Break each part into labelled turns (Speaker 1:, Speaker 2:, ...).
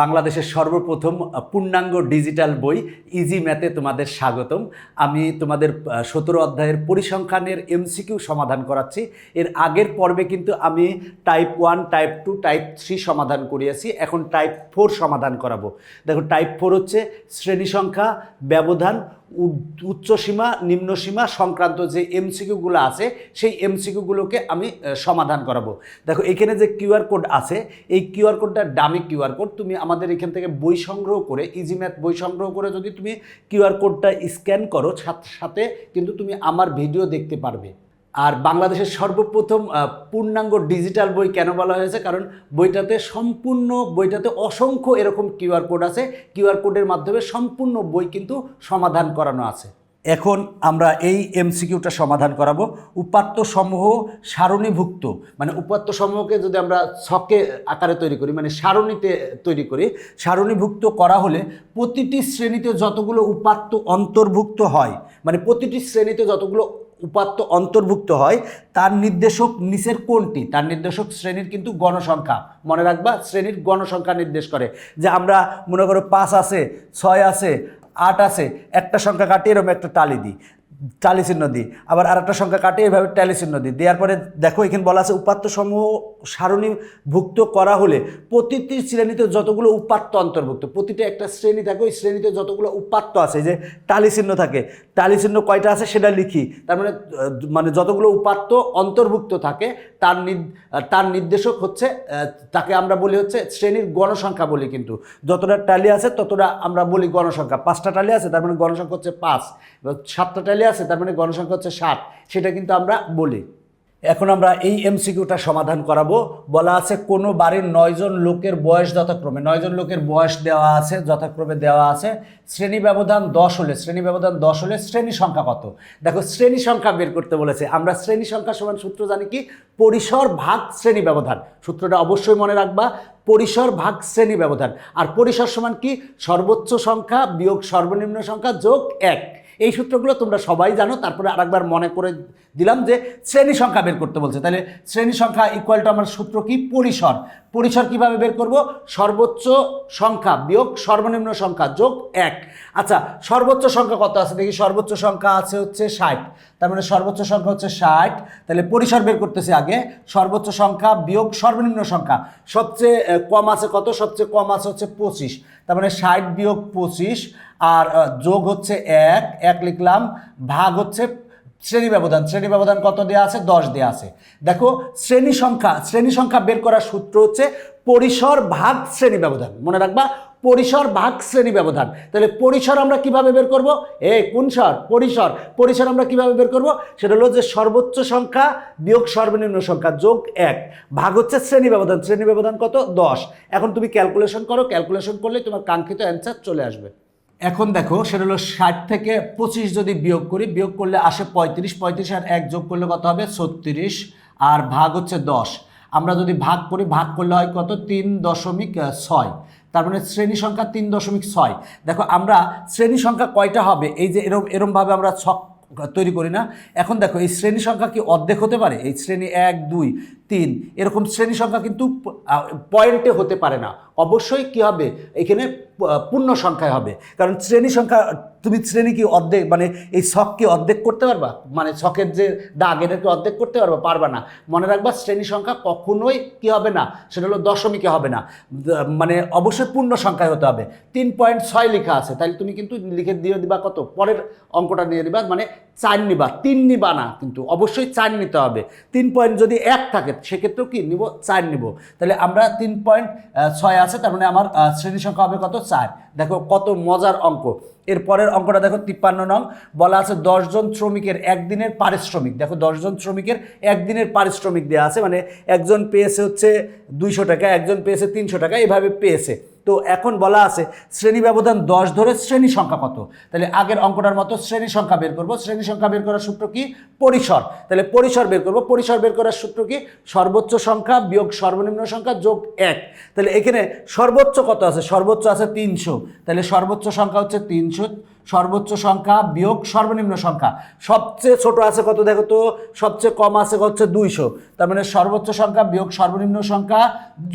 Speaker 1: বাংলাদেশের সর্বপ্রথম পূর্ণাঙ্গ ডিজিটাল বই ইজি ম্যাথে তোমাদের স্বাগতম। আমি তোমাদের সতেরো অধ্যায়ের পরিসংখ্যানের এমসিকিউ সমাধান করাচ্ছি। এর আগের পর্বে কিন্তু আমি type one type two type three সমাধান করিয়েছি। এখন টাইপ ফোর সমাধান করাবো। দেখো টাইপ ফোর হচ্ছে শ্রেণি সংখ্যা, ব্যবধান উচ্চসীমা, নিম্নসীমা সংক্রান্ত যে এমসিকিউগুলো আছে, সেই এমসিকিউগুলোকে আমি সমাধান করাবো। দেখো, এখানে যে কিউআর কোড আছে, এই কিউআর কোডটা ডামি কিউআর কোড, তুমি আমাদের এখান থেকে বই সংগ্রহ করে ইজি ম্যাথ বই সংগ্রহ করে যদি তুমি কিউআর কোডটা স্ক্যান করো সাথে সাথে কিন্তু তুমি আমার ভিডিও দেখতে পারবে। আর বাংলাদেশের সর্বপ্রথম পূর্ণাঙ্গ ডিজিটাল বই কেন বলা হয়েছে? কারণ বইটাতে সম্পূর্ণ, বইটাতে অসংখ্য এরকম কিউআর কোড আছে। কিউআর কোডের মাধ্যমে সম্পূর্ণ বই কিন্তু সমাধান করানো আছে। এখন আমরা এই এমসিকিউটা সমাধান করাবো। উপাত্ত সমূহ সারণীভুক্ত মানে উপাত্ত সমূহকে যদি আমরা ছকে আকারে তৈরি করি মানে সারণীতে তৈরি করি, সারণীভুক্ত করা হলে প্রতিটি শ্রেণীতে যতগুলো উপাত্ত অন্তর্ভুক্ত হয় মানে প্রতিটি শ্রেণীতে যতগুলো উপাত্ত অন্তর্ভুক্ত হয়, তার নির্দেশক নিচের কোনটি? তার নির্দেশক শ্রেণির কিন্তু গণসংখ্যা। মনে রাখবা, শ্রেণির গণসংখ্যা নির্দেশ করে যে আমরা মনে করো পাঁচ আছে, ছয় আছে, আট আছে, একটা সংখ্যা কাটিয়ে এরকম একটা তালি দিই। টালি চিহ্ন দিই আবার আর একটা সংখ্যা কাটিয়ে এভাবে ট্যালি চিহ্ন দিই দেওয়ার পরে দেখো, এখানে বলা আছে উপাত্ত সমূহ সারণীভুক্ত করা হলে প্রতিটি শ্রেণীতে যতগুলো উপাত্ত অন্তর্ভুক্ত, প্রতিটা একটা শ্রেণি থাকে, ওই শ্রেণীতে যতগুলো উপাত্ত আছে যে টালি চিহ্ন থাকে টালি চিহ্ন কয়টা আছে সেটা লিখি। তার মানে মানে যতগুলো উপাত্ত অন্তর্ভুক্ত থাকে, তার তার নির্দেশক হচ্ছে তাকে আমরা বলি হচ্ছে শ্রেণির গণসংখ্যা বলি কিন্তু। যতটা টালি আছে ততটা আমরা বলি গণসংখ্যা। পাঁচটা টালি আছে, তার মানে গণসংখ্যা হচ্ছে পাঁচ। সাতটা টালি আছে তার মানে গণসংখ্যা হচ্ছে সাত সেটা কিন্তু আমরা বলি। এখন আমরা এই এমসিকিউটা সমাধান করাবো। বলা আছে কোনো বাড়ির নয়জন লোকের বয়স যথাক্রমে, নয়জন লোকের বয়স দেওয়া আছে, যথাক্রমে দেওয়া আছে, শ্রেণি ব্যবধান দশ হলে, শ্রেণি ব্যবধান দশ হলে শ্রেণি সংখ্যা কত? দেখো, শ্রেণি সংখ্যা বের করতে বলেছে, আমরা শ্রেণি সংখ্যা সমান সূত্র জানি কি? পরিসর ভাগ শ্রেণি ব্যবধান, সূত্রটা অবশ্যই মনে রাখবা, পরিসর ভাগ শ্রেণি ব্যবধান, আর পরিসর সমান কি? সর্বোচ্চ সংখ্যা বিয়োগ সর্বনিম্ন সংখ্যা যোগ এক। এই সূত্রগুলো তোমরা সবাই জানো, তারপরে আরেকবার মনে করে দিলাম যে শ্রেণি সংখ্যা বের করতে বলছে। তাহলে শ্রেণি সংখ্যা ইকুয়াল টু আমার সূত্র কি? পরিসর। পরিসর কীভাবে বের করব? সর্বোচ্চ সংখ্যা বিয়োগ সর্বনিম্ন সংখ্যা যোগ এক। আচ্ছা সর্বোচ্চ সংখ্যা কত আছে? দেখি, সর্বোচ্চ সংখ্যা আছে হচ্ছে ষাট। তার মানে সর্বোচ্চ সংখ্যা হচ্ছে ষাট। তাহলে পরিসর বের করতেছি আগে। সর্বোচ্চ সংখ্যা বিয়োগ সর্বনিম্ন সংখ্যা। সবচেয়ে কম আছে কত? সবচেয়ে কম আছে হচ্ছে পঁচিশ। তার মানে ষাট বিয়োগ পঁচিশ আর যোগ হচ্ছে এক এক লিখলাম, ভাগ হচ্ছে শ্রেণি ব্যবধান। শ্রেণি ব্যবধান কত দেওয়া আছে? দশ দেওয়া আছে। দেখো, শ্রেণি সংখ্যা শ্রেণি সংখ্যা বের করার সূত্র হচ্ছে পরিসর ভাগ শ্রেণি ব্যবধান। মনে রাখবা, পরিসর ভাগ শ্রেণি ব্যবধান। তাহলে পরিসর আমরা কীভাবে বের করব? এ, কোন সর? পরিসর। পরিসর আমরা কীভাবে বের করব? সেটা হলো যে সর্বোচ্চ সংখ্যা বিয়োগ সর্বনিম্ন সংখ্যা যোগ এক। ভাগ হচ্ছে শ্রেণি ব্যবধান। শ্রেণি ব্যবধান কত? দশ। এখন তুমি ক্যালকুলেশন করো। ক্যালকুলেশন করলে তোমার কাঙ্ক্ষিত অ্যান্সার চলে আসবে। এখন দেখো, সেটা হলো ষাট থেকে পঁচিশ যদি বিয়োগ করি, বিয়োগ করলে আসে পঁয়ত্রিশ পঁয়ত্রিশ আর এক যোগ করলে কত হবে? ছত্রিশ। আর ভাগ হচ্ছে দশ। আমরা যদি ভাগ করি, ভাগ করলে হয় কত? তিন দশমিক ছয়। তার মানে শ্রেণি সংখ্যা তিন দশমিক ছয়। দেখো, আমরা শ্রেণি সংখ্যা কয়টা হবে? এই যে এরম, এরমভাবে আমরা ছক তৈরি করি না। এখন দেখো, এই শ্রেণি সংখ্যা কি অর্ধেক হতে পারে? এই শ্রেণি এক, দুই, তিন, এরকম শ্রেণি সংখ্যা কিন্তু পয়েন্টে হতে পারে না। অবশ্যই কি হবে? এখানে পূর্ণ সংখ্যায় হবে। কারণ শ্রেণি সংখ্যা তুমি শ্রেণি কি অর্ধেক মানে এই ছক কি অর্ধেক করতে পারবা? মানে শখের যে দাগ এটাকে অর্ধেক করতে পারবা? পারবা না। মনে রাখবা, শ্রেণি সংখ্যা কখনোই কি হবে না? সেটা হলো দশমিকে হবে না? মানে অবশ্যই পূর্ণ সংখ্যায় হতে হবে। তিন পয়েন্ট ছয় লেখা আছে। তাহলে তুমি কিন্তু লিখে দিয়ে দিবা কত? পরের অঙ্কটা নিয়ে দিবা মানে চার নিবা। তিন নিবা না কিন্তু, অবশ্যই চার নিতে হবে। তিন পয়েন্ট যদি এক থাকে, সেক্ষেত্রেও কি নিব? চার নিব। তাহলে আমরা তিন পয়েন্ট ছয় আছে, তার মানে আমার শ্রেণি সংখ্যা হবে কত? চার। দেখো কত মজার অঙ্ক। এর পরের অঙ্কটা দেখো তিপ্পান্ন নং, বলা আছে দশজন শ্রমিকের একদিনের পারিশ্রমিক। দেখো দশজন শ্রমিকের একদিনের পারিশ্রমিক দেওয়া আছে মানে একজন পেয়েছে হচ্ছে দুইশো টাকা, একজন পেয়েছে তিনশো টাকা, এভাবে পেয়েছে। তো এখন বলা আছে, শ্রেণি ব্যবধান দশ ধরে শ্রেণি সংখ্যা কত? তাহলে আগের অঙ্কটার মতো শ্রেণি সংখ্যা বের করব। শ্রেণি সংখ্যা বের করার সূত্র কি? পরিসর। তাহলে পরিসর বের করব। পরিসর বের করার সূত্র কি? সর্বোচ্চ সংখ্যা বিয়োগ সর্বনিম্ন সংখ্যা যোগ এক। তাহলে এখানে সর্বোচ্চ কত আছে? সর্বোচ্চ আছে তিনশো। তাহলে সর্বোচ্চ সংখ্যা হচ্ছে তিনশো। সর্বোচ্চ সংখ্যা বিয়োগ সর্বনিম্ন সংখ্যা। সবচেয়ে ছোট আছে কত দেখো তো? সবচেয়ে কম আছে হচ্ছে দুইশো। তার মানে সর্বোচ্চ সংখ্যা বিয়োগ সর্বনিম্ন সংখ্যা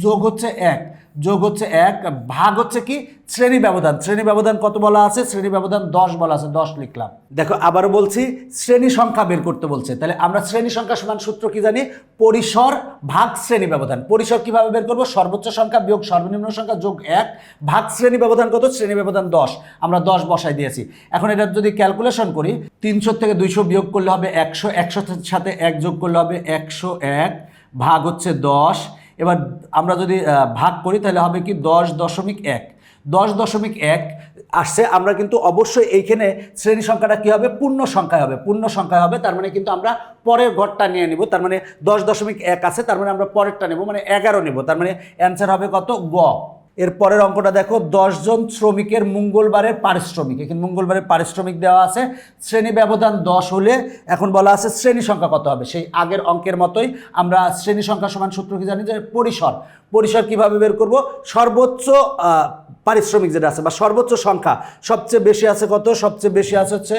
Speaker 1: যোগ হচ্ছে এক। যোগ হচ্ছে এক, ভাগ হচ্ছে কি? শ্রেণি ব্যবধান। শ্রেণি ব্যবধান কত বলা আছে? শ্রেণি ব্যবধান দশ বলা আছে, দশ লিখলাম। দেখো, আবার বলছি, শ্রেণি সংখ্যা বের করতে বলছে। তাহলে আমরা শ্রেণি সংখ্যা সমান সূত্র কি জানি? পরিসর ভাগ শ্রেণি ব্যবধান। পরিসর কীভাবে বের করব? সর্বোচ্চ সংখ্যা বিয়োগ সর্বনিম্ন সংখ্যা যোগ এক, ভাগ শ্রেণি ব্যবধান কত? শ্রেণি ব্যবধান দশ। আমরা দশ বসাই দিয়েছি। এখন এটা যদি ক্যালকুলেশন করি, তিনশো থেকে দুইশো বিয়োগ করলে হবে একশো একশো সাথে এক যোগ করলে হবে একশো এক, ভাগ হচ্ছে দশ এবার আমরা যদি ভাগ করি তাহলে হবে কি দশ দশমিক এক। দশ দশমিক এক আসছে, আমরা কিন্তু অবশ্যই এইখানে শ্রেণি সংখ্যাটা কী হবে? পূর্ণ সংখ্যায় হবে। পূর্ণ সংখ্যায় হবে, তার মানে কিন্তু আমরা পরের ঘরটা নিয়ে নিব। তার মানে দশ দশমিক এক আছে, তার মানে আমরা পরেরটা নেব মানে এগারো নেব। তার মানে অ্যান্সার হবে কত? গ। এর পরের অঙ্কটা দেখো দশজন শ্রমিকের মঙ্গলবারের পারিশ্রমিক। এখানে মঙ্গলবারের পারিশ্রমিক দেওয়া আছে। শ্রেণি ব্যবধান দশ হলে এখন বলা আছে শ্রেণি সংখ্যা কত হবে? সেই আগের অঙ্কের মতোই আমরা শ্রেণি সংখ্যা সমান সূত্র কি জানি? যে পরিসর। পরিসর কীভাবে বের করব? সর্বোচ্চ পারিশ্রমিক যেটা আছে বা সর্বোচ্চ সংখ্যা সবচেয়ে বেশি আছে কত? সবচেয়ে বেশি আছে হচ্ছে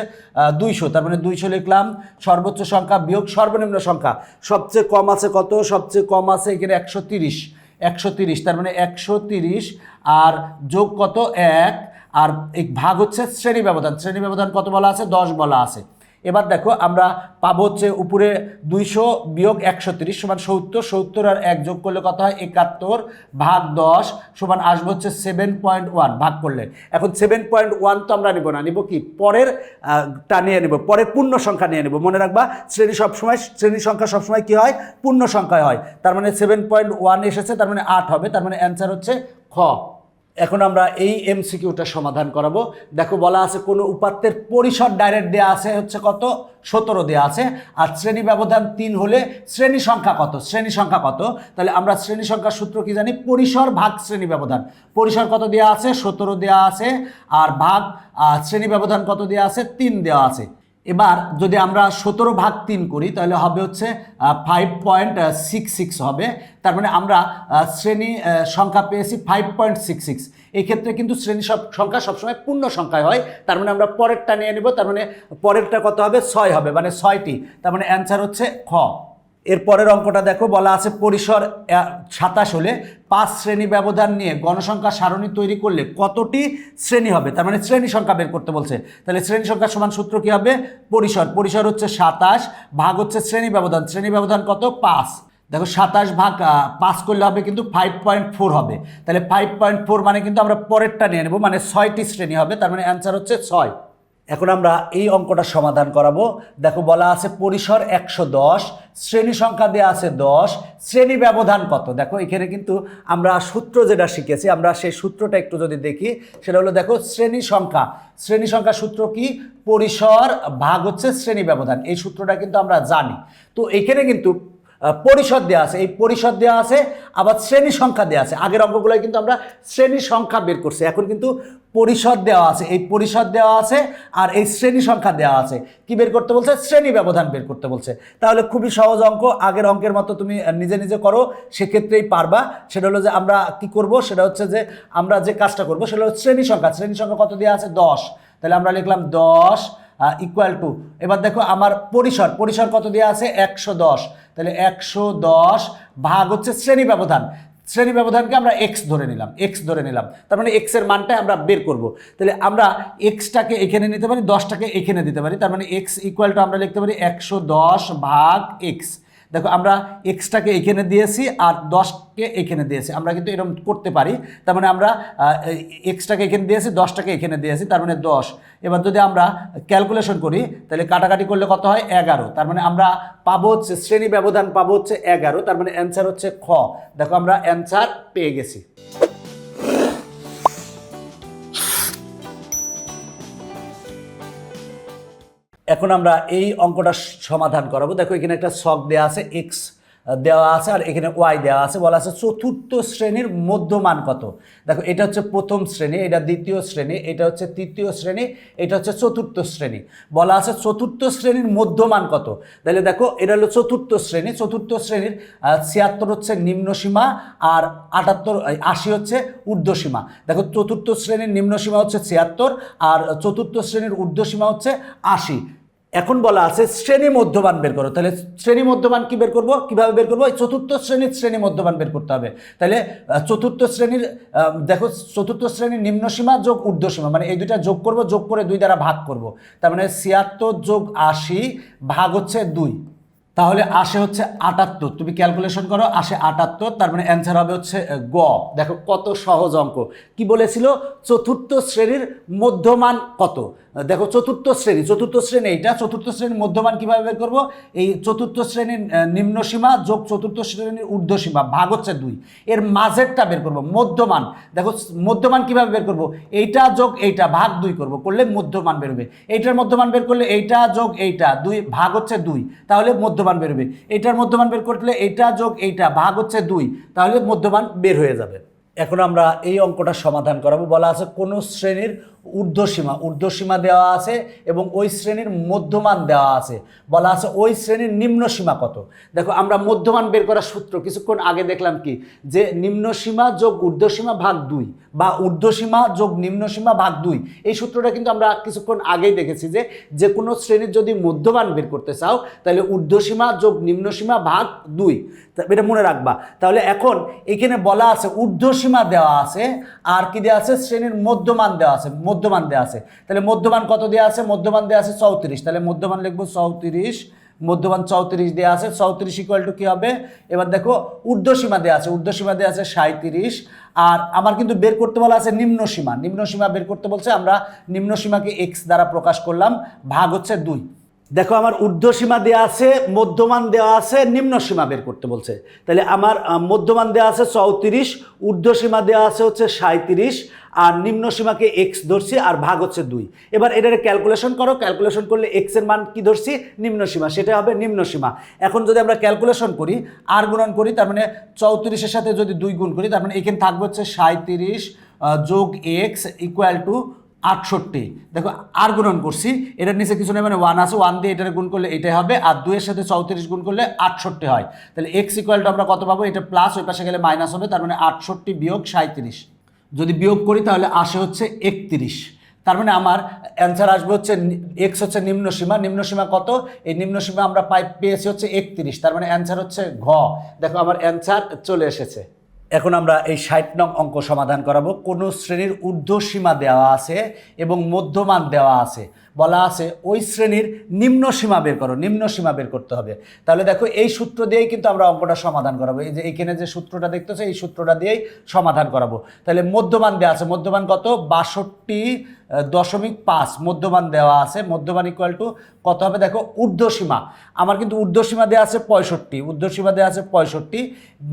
Speaker 1: দুইশো। তার মানে দুইশো লিখলাম, সর্বোচ্চ সংখ্যা বিয়োগ সর্বনিম্ন সংখ্যা। সবচেয়ে কম আছে কত? সবচেয়ে কম আছে এখানে একশো তিরিশ। একশো তিরিশ, তার মানে একশো তিরিশ, আর যোগ কত? এক, আর এক ভাগ হচ্ছে শ্রেণি ব্যবধান। শ্রেণি ব্যবধান কত বলা আছে? দশ বলা আছে। এবার দেখো, আমরা পাবো হচ্ছে উপরে দুইশো বিয়োগ একশো তিরিশ সমান সত্তর সত্তর আর এক যোগ করলে কত হয়? একাত্তর ভাগ দশ সমান আসবে হচ্ছে সেভেন পয়েন্ট ওয়ান ভাগ করলে। এখন সেভেন পয়েন্ট ওয়ান তো আমরা নিব না, নিব কি? পরের টা নিয়ে নেব, পরের পূর্ণ সংখ্যা নিয়ে নেব। মনে রাখবা, শ্রেণি সবসময়, শ্রেণি সংখ্যা সবসময় কি হয়? পূর্ণ সংখ্যায় হয়। তার মানে সেভেন পয়েন্ট ওয়ান এসেছে, তার মানে আট হবে, তার মানে অ্যান্সার হচ্ছে খ। এখন আমরা এই এমসিকিউটা সমাধান করাবো। দেখো বলা আছে কোনো উপাত্তের পরিসর ডাইরেক্ট দেওয়া আছে হচ্ছে কত? সতেরো দেওয়া আছে। আর শ্রেণি ব্যবধান তিন হলে শ্রেণি সংখ্যা কত? শ্রেণি সংখ্যা কত? তাহলে আমরা শ্রেণি সংখ্যার সূত্র কি জানি? পরিসর ভাগ শ্রেণি ব্যবধান। পরিসর কত দেওয়া আছে? সতেরো দেওয়া আছে। আর ভাগ শ্রেণি ব্যবধান কত দেওয়া আছে? তিন দেওয়া আছে। এবার যদি আমরা সতেরো ভাগ তিন করি, তাহলে হবে হচ্ছে ফাইভ পয়েন্ট সিক্স সিক্স হবে। তার মানে আমরা শ্রেণি সংখ্যা পেয়েছি ফাইভ পয়েন্ট সিক্স সিক্স এই ক্ষেত্রে কিন্তু শ্রেণি সব, সংখ্যা সবসময় পূর্ণ সংখ্যায় হয়। তার মানে আমরা পরেরটা নিয়ে নেব, তার মানে পরেরটা কত হবে? ছয় হবে মানে ছয়টি। তার মানে অ্যান্সার হচ্ছে খ। এর পরের অঙ্কটা দেখো, বলা আছে পরিসর সাতাশ হলে পাঁচ শ্রেণি ব্যবধান নিয়ে গণসংখ্যা সারণী তৈরি করলে কতটি শ্রেণি হবে? তার মানে শ্রেণি সংখ্যা বের করতে বলছে। তাহলে শ্রেণি সংখ্যা সমান সূত্র কি হবে? পরিসর। পরিসর হচ্ছে সাতাশ, ভাগ হচ্ছে শ্রেণি ব্যবধান। শ্রেণি ব্যবধান কত? পাঁচ। দেখো সাতাশ ভাগ পাস করলে হবে কিন্তু ফাইভ পয়েন্ট ফোর হবে। তাহলে ফাইভ পয়েন্ট ফোর মানে কিন্তু আমরা পরেরটা নিয়ে নেব মানে ছয়টি শ্রেণি হবে, তার মানে অ্যান্সার হচ্ছে ছয়। এখন আমরা এই অঙ্কটা সমাধান করাবো। দেখো বলা আছে পরিসর একশো দশ, শ্রেণি সংখ্যা দেওয়া আছে দশ, শ্রেণি ব্যবধান কত? দেখো এখানে কিন্তু আমরা সূত্র যেটা শিখেছি, আমরা সেই সূত্রটা একটু যদি দেখি, সেটা হলো দেখো শ্রেণি সংখ্যা। শ্রেণি সংখ্যা সূত্র কি? পরিসর ভাগ হচ্ছে শ্রেণি ব্যবধান। এই সূত্রটা কিন্তু আমরা জানি। তো এখানে কিন্তু পরিষদ দেওয়া আছে। এই পরিষদ দেওয়া আছে, আবার শ্রেণি সংখ্যা দেওয়া আছে। আগের অঙ্কগুলোয় কিন্তু আমরা শ্রেণি সংখ্যা বের করছি। এখন কিন্তু পরিষদ দেওয়া আছে। এই পরিষদ দেওয়া আছে আর এই শ্রেণি সংখ্যা দেওয়া আছে। কি বের করতে বলছে? শ্রেণি ব্যবধান বের করতে বলছে। তাহলে খুবই সহজ অঙ্ক। আগের অঙ্কের মতো তুমি নিজে নিজে করো, সেক্ষেত্রেই পারবা। সেটা হলো যে আমরা কি করব? সেটা হচ্ছে যে আমরা যে কাজটা করব, সেটা হলো শ্রেণি সংখ্যা। শ্রেণি সংখ্যা কত দেওয়া আছে? দশ। তাহলে আমরা লিখলাম দশ ইকুয়াল টু এবার দেখো আমার পরিসর পরিসর কত দেওয়া আছে? একশো দশ। তাহলে একশো দশ ভাগ হচ্ছে শ্রেণি ব্যবধান। শ্রেণি ব্যবধানকে আমরা এক্স ধরে নিলাম এক্স ধরে নিলাম। তার মানে এক্সের মানটা আমরা বের করব। তাহলে আমরা এক্সটাকে এখানে নিতে পারি দশটাকে এখানে দিতে পারি। তার মানে এক্স ইকুয়াল টু আমরা লিখতে পারি একশো দশ ভাগ এক্স দেখো, আমরা এক্সট্রাকে এখানে দিয়েছি আর দশকে এখানে দিয়েছি। আমরা কিন্তু এরকম করতে পারি। তার মানে আমরা এক্সট্রাকে এখানে দিয়েছি, দশটাকে এখানে দিয়েছি, তার মানে দশ। এবার যদি আমরা ক্যালকুলেশন করি, তাহলে কাটাকাটি করলে কত হয়? এগারো। তার মানে আমরা পাবো হচ্ছে, শ্রেণি ব্যবধান পাবো হচ্ছে এগারো। তার মানে অ্যান্সার হচ্ছে খ। দেখো, আমরা অ্যান্সার পেয়ে গেছি। এখন আমরা এই অঙ্কটা সমাধান করাবো। দেখো, এখানে একটা শখ দেওয়া আছে এক্স দেওয়া আছে, আর এখানে ওয়াই দেওয়া আছে। বলা আছে চতুর্থ শ্রেণির মধ্যমান কত? দেখো, এটা হচ্ছে প্রথম শ্রেণি, এটা দ্বিতীয় শ্রেণি, এটা হচ্ছে তৃতীয় শ্রেণি, এটা হচ্ছে চতুর্থ শ্রেণি। বলা আছে চতুর্থ শ্রেণির মধ্যমান কত? তাহলে দেখো, এটা হলো চতুর্থ শ্রেণি। চতুর্থ শ্রেণির ছিয়াত্তর হচ্ছে নিম্নসীমা আর আটাত্তর আশি হচ্ছে ঊর্ধ্বসীমা দেখো, চতুর্থ শ্রেণির নিম্নসীমা হচ্ছে ছিয়াত্তর, আর চতুর্থ শ্রেণির ঊর্ধ্বসীমা হচ্ছে আশি। এখন বলা আছে শ্রেণি মধ্যবান বের করো। তাহলে শ্রেণি মধ্যবান কি বের করব? কীভাবে বের করব? এই চতুর্থ শ্রেণির শ্রেণি মধ্যবান বের করতে হবে। তাহলে চতুর্থ শ্রেণির দেখো, চতুর্থ শ্রেণির নিম্নসীমা যোগ ঊর্ধ্বসীমা মানে এই দুইটা যোগ করব, যোগ করে দুই দ্বারা ভাগ করব। তার মানে ছিয়াত্তর যোগ আশি ভাগ হচ্ছে দুই। তাহলে আসে হচ্ছে আটাত্তর। তুমি ক্যালকুলেশন করো আসে আটাত্তর তার মানে অ্যান্সার হবে হচ্ছে গ। দেখো কত সহজ অঙ্ক। কি বলেছিল? চতুর্থ শ্রেণির মধ্যমান কত? দেখো চতুর্থ শ্রেণি চতুর্থ শ্রেণি এইটা চতুর্থ শ্রেণির মধ্যমান কীভাবে বের করব? এই চতুর্থ শ্রেণির আহ, নিম্নসীমা যোগ চতুর্থ শ্রেণির ঊর্ধ্বসীমা ভাগ হচ্ছে দুই। এর মাঝেরটা বের করব মধ্যমান। দেখো মধ্যমান কীভাবে বের করব? এইটা যোগ এইটা ভাগ দুই করব করলে মধ্যমান বেরোবে। এইটার মধ্যমান বের করলে এইটা যোগ এইটা দুই ভাগ হচ্ছে দুই। তাহলে মধ্যমান বেরোবে। এটার মধ্যমান বের করলে এটা যোগ এইটা, ভাগ হচ্ছে দুই, তাহলে মধ্যমান বের হয়ে যাবে। এখন আমরা এই অঙ্কটা সমাধান করাবো। বলা আছে কোন শ্রেণির ঊর্ধ্বসীমা ঊর্ধ্বসীমা দেওয়া আছে এবং ওই শ্রেণির মধ্যমান দেওয়া আছে। বলা আছে ওই শ্রেণির নিম্নসীমা কত? দেখো, আমরা মধ্যমান বের করার সূত্র কিছুক্ষণ আগে দেখলাম কি? যে নিম্নসীমা যোগ ঊর্ধ্বসীমা ভাগ দুই বা ঊর্ধ্বসীমা যোগ নিম্নসীমা ভাগ দুই। এই সূত্রটা কিন্তু আমরা কিছুক্ষণ আগেই দেখেছি যে যে কোনো শ্রেণির যদি মধ্যমান বের করতে চাও, তাহলে ঊর্ধ্বসীমা যোগ নিম্নসীমা ভাগ দুই। এটা মনে রাখবা। তাহলে এখন এখানে বলা আছে ঊর্ধ্বসীমা দেওয়া আছে, আর কি দেওয়া আছে? শ্রেণির মধ্যমান দেওয়া আছে। মধ্যমান দেওয়া আছে। তাহলে মধ্যমান কত দেওয়া আছে? মধ্যমান দেওয়া আছে চৌত্রিশ। তাহলে মধ্যমান লিখব চৌত্রিশ। মধ্যমান চৌত্রিশ দেওয়া আছে। চৌত্রিশ ইকুয়াল টু কী হবে? এবার দেখো, ঊর্ধ্বসীমা দেওয়া আছে। ঊর্ধ্বসীমা দেওয়া আছে সাঁত্রিশ আর আমার কিন্তু বের করতে বলা আছে নিম্নসীমা। নিম্নসীমা বের করতে বলছে, আমরা নিম্নসীমাকে এক্স দ্বারা প্রকাশ করলাম। ভাগ হচ্ছে দুই। দেখো, আমার ঊর্ধ্বসীমা দেওয়া আছে, মধ্যমান দেওয়া আছে নিম্ন সীমা বের করতে বলছে। তাহলে আমার মধ্যমান দেওয়া আছে চৌত্রিশ, ঊর্ধ্বসীমা দেওয়া আছে হচ্ছে সাঁত্রিশ আর নিম্ন সীমাকে এক্স ধরছি, আর ভাগ হচ্ছে দুই। এবার এটার ক্যালকুলেশন করো ক্যালকুলেশন করলে এক্সের মান কি ধরছি? নিম্ন সীমা সেটা হবে নিম্ন সীমা এখন যদি আমরা ক্যালকুলেশন করি আর গুণন করি, তার মানে চৌত্রিশের সাথে যদি দুই গুণ করি, তার মানে এখানে থাকবে হচ্ছে সাঁত্রিশ যোগ এক্স ইকুয়াল টু আটষট্টি। দেখো, আর গুণন করছি, এটার নিচে কিছু নেই মানে ওয়ান আছে ওয়ান দিয়ে এটার গুণ করলে এটাই হবে, আর দুইয়ের সাথে চৌত্রিশ গুণ করলে আটষট্টি হয়। তাহলে এক্স ইকুয়াল টু আমরা কত পাবো? এটা প্লাস ওই পাশে গেলে মাইনাস হবে, তার মানে আটষট্টি বিয়োগ সাঁত্রিশ যদি বিয়োগ করি, তাহলে আসে হচ্ছে একত্রিশ। তার মানে আমার অ্যান্সার আসবে হচ্ছে এক্স হচ্ছে নিম্ন সীমা নিম্ন সীমা কত? এই নিম্ন সীমা আমরা পাই, পেয়েছি হচ্ছে একত্রিশ, তার মানে অ্যান্সার হচ্ছে ঘ। দেখো, আমার অ্যান্সার চলে এসেছে। এখন আমরা এই ষাট নং অঙ্ক সমাধান করাবো। কোনো শ্রেণির ঊর্ধ্বসীমা দেওয়া আছে এবং মধ্যমান দেওয়া আছে। বলা আছে ওই শ্রেণির নিম্ন সীমা বের করো, নিম্ন সীমা বের করতে হবে। তাহলে দেখো এই সূত্র দিয়েই কিন্তু আমরা অঙ্কটা সমাধান করাবো। এই যে এখানে যে সূত্রটা দেখতেছে, এই সূত্রটা দিয়েই সমাধান করাবো। তাহলে মধ্যমান দেওয়া আছে। মধ্যমান কত? বাষট্টি দশমিক পাঁচ, মধ্যমান দেওয়া আছে। মধ্যমান ইকুয়াল টু কত হবে? দেখো, ঊর্ধ্বসীমা। আমার কিন্তু ঊর্ধ্বসীমা দেওয়া আছে পঁয়ষট্টি। ঊর্ধ্বসীমা দেওয়া আছে পঁয়ষট্টি।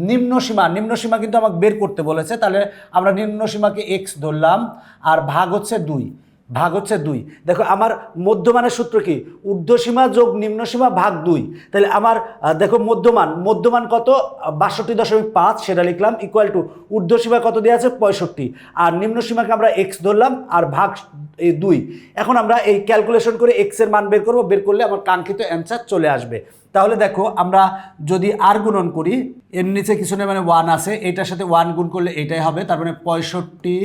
Speaker 1: নিম্নসীমা নিম্নসীমা কিন্তু আমাকে বের করতে বলেছে। তাহলে আমরা নিম্নসীমাকে এক্স ধরলাম, আর ভাগ হচ্ছে দুই। ভাগ হচ্ছে দুই। দেখো, আমার মধ্যমানের সূত্র কি? ঊর্ধ্বসীমা যোগ নিম্নসীমা ভাগ দুই। তাহলে আমার দেখো, মধ্যমান। মধ্যমান কত? বাষট্টি দশমিক পাঁচ, সেটা লিখলাম ইকুয়াল টু ঊর্ধ্বসীমা কত দেওয়া আছে? পঁয়ষট্টি। আর নিম্নসীমাকে আমরা এক্স ধরলাম, আর ভাগ এই দুই। এখন আমরা এই ক্যালকুলেশন করে এক্সের মান বের করব। বের করলে আমার কাঙ্ক্ষিত অ্যান্সার চলে আসবে। তাহলে দেখো, আমরা যদি আর গুণন করি, এর নিচে কিছু নেই মানে ওয়ান আছে। এটার সাথে ওয়ান গুণ করলে এটাই হবে, তার মানে পঁয়ষট্টি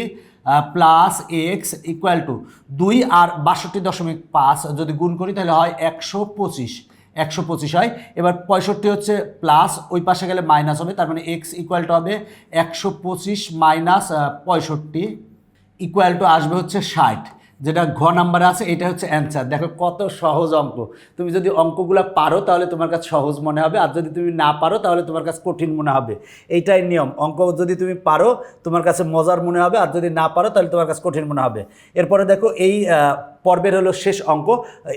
Speaker 1: প্লাস এক্স ইকুয়াল টু দুই আর বাষট্টি দশমিক পাঁচ যদি গুণ করি তাহলে হয় একশো পঁচিশ। একশো পঁচিশ হয়। এবার পঁয়ষট্টি হচ্ছে প্লাস ওই পাশে গেলে মাইনাস হবে, তার মানে এক্স ইকুয়াল টু হবে একশো পঁচিশ মাইনাস পঁয়ষট্টি ইকুয়াল টু আসবে হচ্ছে ষাট। যেটা ঘ নাম্বারে আছে, এটা হচ্ছে অ্যান্সার দেখো কত সহজ অঙ্ক। তুমি যদি অঙ্কগুলো পারো, তাহলে তোমার কাছে সহজ মনে হবে। আর যদি তুমি না পারো, তাহলে তোমার কাছে কঠিন মনে হবে। এইটাই নিয়ম। অঙ্ক যদি তুমি পারো, তোমার কাছে মজার মনে হবে। আর যদি না পারো, তাহলে তোমার কাছে কঠিন মনে হবে। এরপরে দেখো, এই পর্বের হলো শেষ অঙ্ক।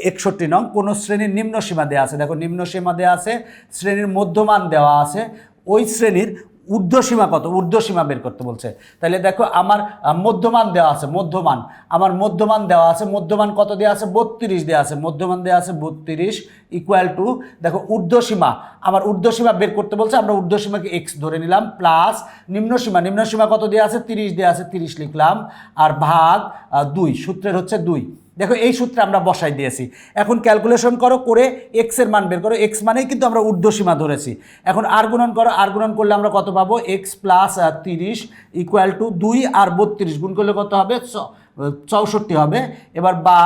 Speaker 1: একষট্টি নং। কোনো শ্রেণির নিম্ন সীমা দেওয়া আছে। দেখো, নিম্ন সীমা দেওয়া আছে, শ্রেণির মধ্যমান দেওয়া আছে। ওই শ্রেণির ঊর্ধ্বসীমা কত? ঊর্ধ্বসীমা বের করতে বলছে। তাহলে দেখো, আমার মধ্যমান দেওয়া আছে, মধ্যমান। আমার মধ্যমান দেওয়া আছে, মধ্যমান কত দেওয়া আছে? বত্রিশ দেওয়া আছে। মধ্যমান দেওয়া আছে বত্রিশ ইকুয়াল টু দেখো, ঊর্ধ্বসীমা। আমার ঊর্ধ্বসীমা বের করতে বলছে, আমরা ঊর্ধ্বসীমাকে এক্স ধরে নিলাম প্লাস নিম্নসীমা। নিম্নসীমা কত দেওয়া আছে? তিরিশ দেওয়া আছে, তিরিশ লিখলাম। আর ভাগ দুই, সূত্রের হচ্ছে দুই। দেখো, এই সূত্রে আমরা বসাই দিয়েছি। এখন ক্যালকুলেশন করো, করে এক্সের মান বের করো। এক্স মানেই কিন্তু আমরা ঊর্ধ্বসীমা ধরেছি। এখন আর গুণন করো আর গুণন করলে আমরা কত পাবো? এক্স প্লাস তিরিশ ইকুয়াল টু দুই আর বত্রিশ গুণ করলে কত হবে? চৌষট্টি হবে। এবার বা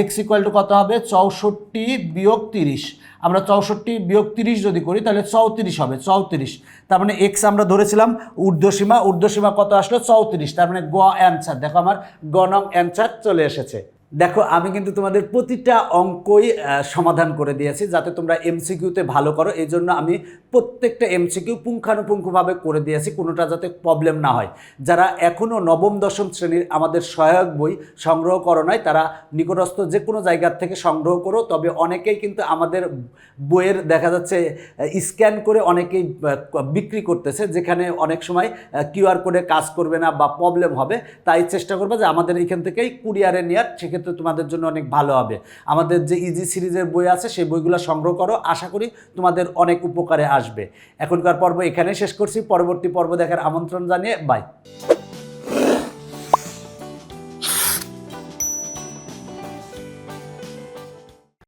Speaker 1: এক্স ইকুয়াল টু কত হবে? চৌষট্টি বিয়োগ তিরিশ। আমরা চৌষট্টি বিয়োগ তিরিশ যদি করি, তাহলে চৌত্রিশ হবে, চৌত্রিশ। তার মানে এক্স আমরা ধরেছিলাম ঊর্ধ্বসীমা। ঊর্ধ্বসীমা কত আসলো? চৌত্রিশ। তার মানে গ অ্যান্সার দেখো আমার গ নং অ্যান্সার চলে এসেছে। দেখো, আমি কিন্তু তোমাদের প্রতিটা অঙ্কই সমাধান করে দিয়েছি যাতে তোমরা এমসিকিউতে ভালো করো। এই জন্য আমি প্রত্যেকটা এমসিকিউ পুঙ্খানুপুঙ্খভাবে করে দিয়েছি, কোনোটা যাতে প্রবলেম না হয়। যারা এখনও নবম, দশম শ্রেণির আমাদের সহায়ক বই সংগ্রহ করো নয় তারা নিকটস্থ যে কোনো জায়গার থেকে সংগ্রহ করো। তবে অনেকেই কিন্তু আমাদের বইয়ের, দেখা যাচ্ছে স্ক্যান করে অনেকেই বিক্রি করতেছে, যেখানে অনেক সময় কিউআর কোডে কাজ করবে না বা প্রবলেম হবে। তাই চেষ্টা করবে যে আমাদের এখান থেকেই কুরিয়ারে নেওয়ার সেক্ষেত্রে তোমাদের জন্য অনেক ভালো হবে। আমাদের যে ইজি সিরিজের বই আছে, সেই বইগুলো সংগ্রহ করো। আশা করি তোমাদের অনেক উপকারে আসবে। এখনকার পর্ব এখানে শেষ করছি। পরবর্তী পর্ব দেখার আমন্ত্রণ জানিয়ে বাই